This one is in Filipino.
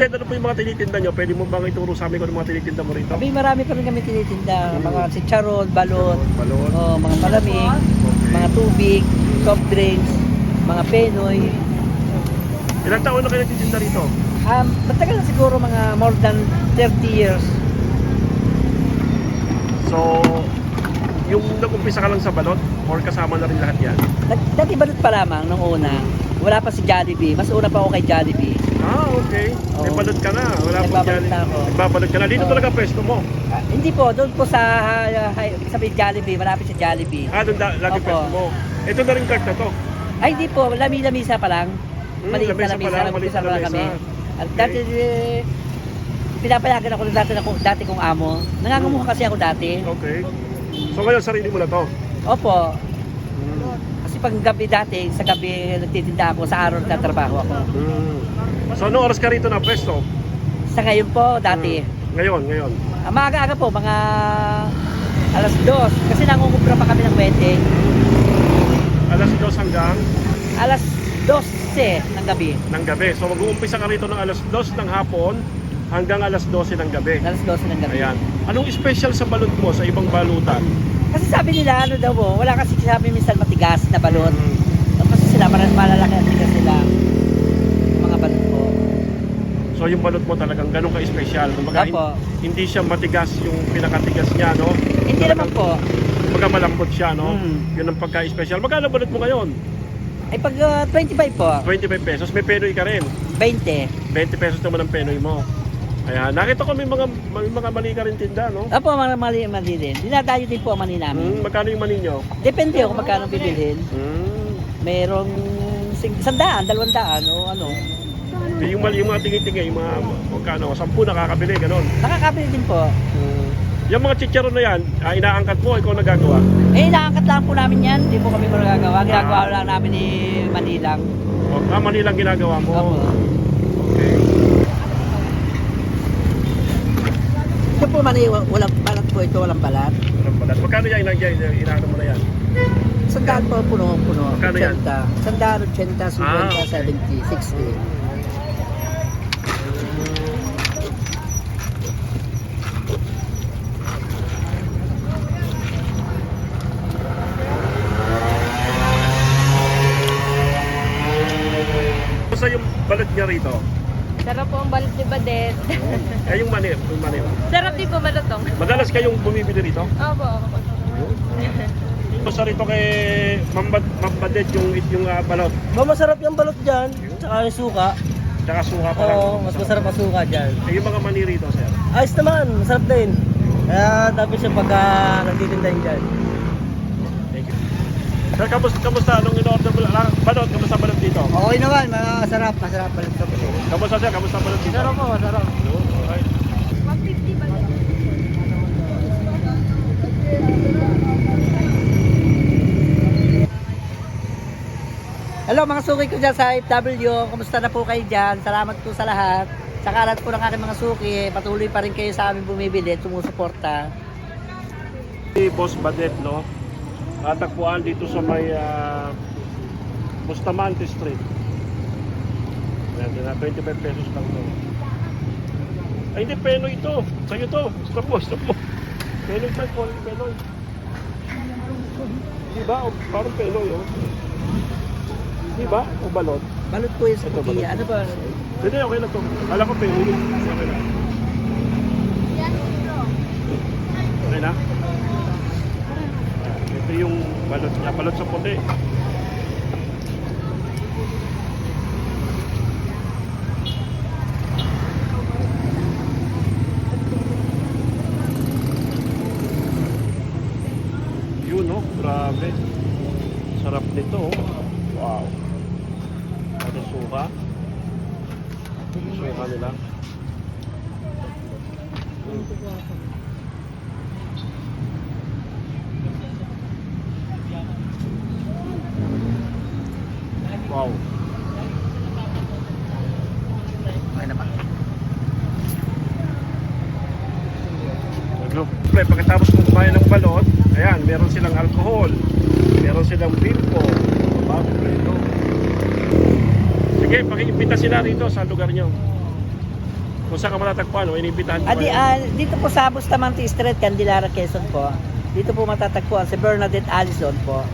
Ted, ano po yung mga tinitinda nyo? Pwede mo bang ituro sa amin kung ano mga tinitinda mo rito? Kami marami pa rin kami tinitinda. Mga chicharon, balot, Balon. oh, mga malamig, mga tubig, soft drinks, mga penoy. Ilang taon na kayo nagtitinda rito? Um, matagal na siguro mga more than 30 years. So, yung nag-umpisa ka lang sa balot or kasama na rin lahat yan? Dati balot pa lamang nung una. Wala pa si Jollibee. Mas una pa ako kay Jollibee. Ah, okay. May Oo. balot ka na. Wala pong Nagbabalot na ako. Nagbabalot ka na. Dito Oo. talaga pwesto mo. Ah, hindi po, doon po sa uh, sa may Jollibee, malapit sa Jollibee. Ah, doon da- lagi Opo. pwesto mo. Ito na rin cart na to. Ay, hindi po, lami-lamisa pa lang. Hmm, Maliit na pa lamisa, lang, lang, maliit na pa lamesa. kami. At dati, eh, pinapayagan ako ng dati, na, dati kong amo. Nangangamuha kasi ako dati. Okay. So ngayon, sarili mo na to. Opo. Kasi pag gabi dati, sa gabi nagtitinda ako, sa araw nagtatrabaho ako. Hmm. So anong oras ka rito na pwesto? Sa ngayon po, dati, Hmm. Ngayon, ngayon. ah, maaga-aga po, mga alas dos. Kasi nangungumpra pa kami ng wedding. Alas 2 hanggang Alas 12 ng gabi. ng gabi. So mag-uumpisa ka rito ng alas 2 ng hapon hanggang alas 12 ng gabi. Alas 12 ng gabi. Ayan. Anong special sa balot mo sa ibang balutan? Kasi sabi nila, ano daw po, wala kasi sabi minsan matigas na balot. Hmm. Kasi sila, mal- malalaki at tigas sila. Mga balot po. So yung balot mo talagang ganun ka-special. Kumbaga, Opo. hindi siya matigas yung pinakatigas niya, no? Hindi naman po. Kumbaga malambot siya, no? Mm. Yun ang pagka-special. Magkano balot mo ngayon? Ay pag ah, 25 po, 25 pesos. May penoy ka rin. 20. 20 pesos naman ang penoy mo. Ayan. Nakita ko may mga, may mga mali ka rin tinda, no? Apo, mga mali, mali din. Dinadayo din po ang mani namin. Hmm, magkano yung mani nyo? Depende kung magkano bibilhin. Hmm. Merong sing- sandaan, dalawang daan, o ano. Yung, mali, yung mga tingi-tingi, yung mga magkano, 10 nakakabili, ganun. Nakakabili din po. Hmm. Yung mga chicharon na yan, ah, inaangkat mo, ikaw nagagawa. Eh, inaangkat lang po namin yan. Hindi po kami magagawa. Ginagawa lang namin ni Manilang. O, ah, mani lang ginagawa mo. Opo. Okay. Po mani, walang balat po ito, walang balat. Walang balat. Magkano yan, ina, inaano mo na yan? Sandaan po, puno, puno. Magkano yan? 80. Sandaan, 80, 50, Ah, okay. 70, 60. Basta yung balat niya rito. Balat ni Badet. Eh, yung mani, yung mani. Sarap din po malatong. Madalas kayong bumibili rito? Opo, opo. Ito sa rito kay Mambad, Mambadet yung, yung uh, balot. Ba, masarap yung balot dyan. Tsaka yung suka. Tsaka suka pa lang. Oo, mas masarap ang suka dyan. Eh, yung mga mani rito, sir. Ayos naman, masarap din. Kaya tapos siya pagka nagtitinda yun dyan. Thank you. Sir, kamusta, kamusta? Anong in-order mo? Ah, balot, kamusta balot dito? Okay naman, masarap, masarap balot sa balot. Kamusta sir? Kamusta balot dito? Masarap po, masarap. Yun, alright. 150 Badet. Hello mga suki ko dyan sa FW, kumusta na po kayo dyan? Salamat po sa lahat. Sa kalat po ng aking mga suki, patuloy pa rin kayo sa amin bumibili at sumusuporta. Si Boss Badet, no? Tatagpuan dito sa may uh, Bustamante Street. Ayan, na 25 pesos lang to. Ay, hindi, penoy ito. Sa'yo to. Stop mo, stop mo. Penoy pa, call penoy. Di ba? Parang penoy, oh. Di ba? O balot. Balot po yung sa Ito. Ano ba? Hindi, okay na to. Alam ko penoy. Okay na. Okay na? Ito yung balot niya. Balot sa puti. Yun oh, grabe. Sarap nito oh. Wow. Ano suka? Suka nila. Mm. Wow. Okay na pa. Ano? Pre, pagkatapos kong kumain ng balot, ayan, meron silang alcohol, meron silang bimpo, bago preto. Sige, pakiimbita sila rito sa lugar nyo. Kung saan ka matatagpuan, o inibitahan ko Adi, ah, dito po sa Bustamante Street, Candelaria, Quezon po. Dito po matatagpuan si Bernadette Allison po.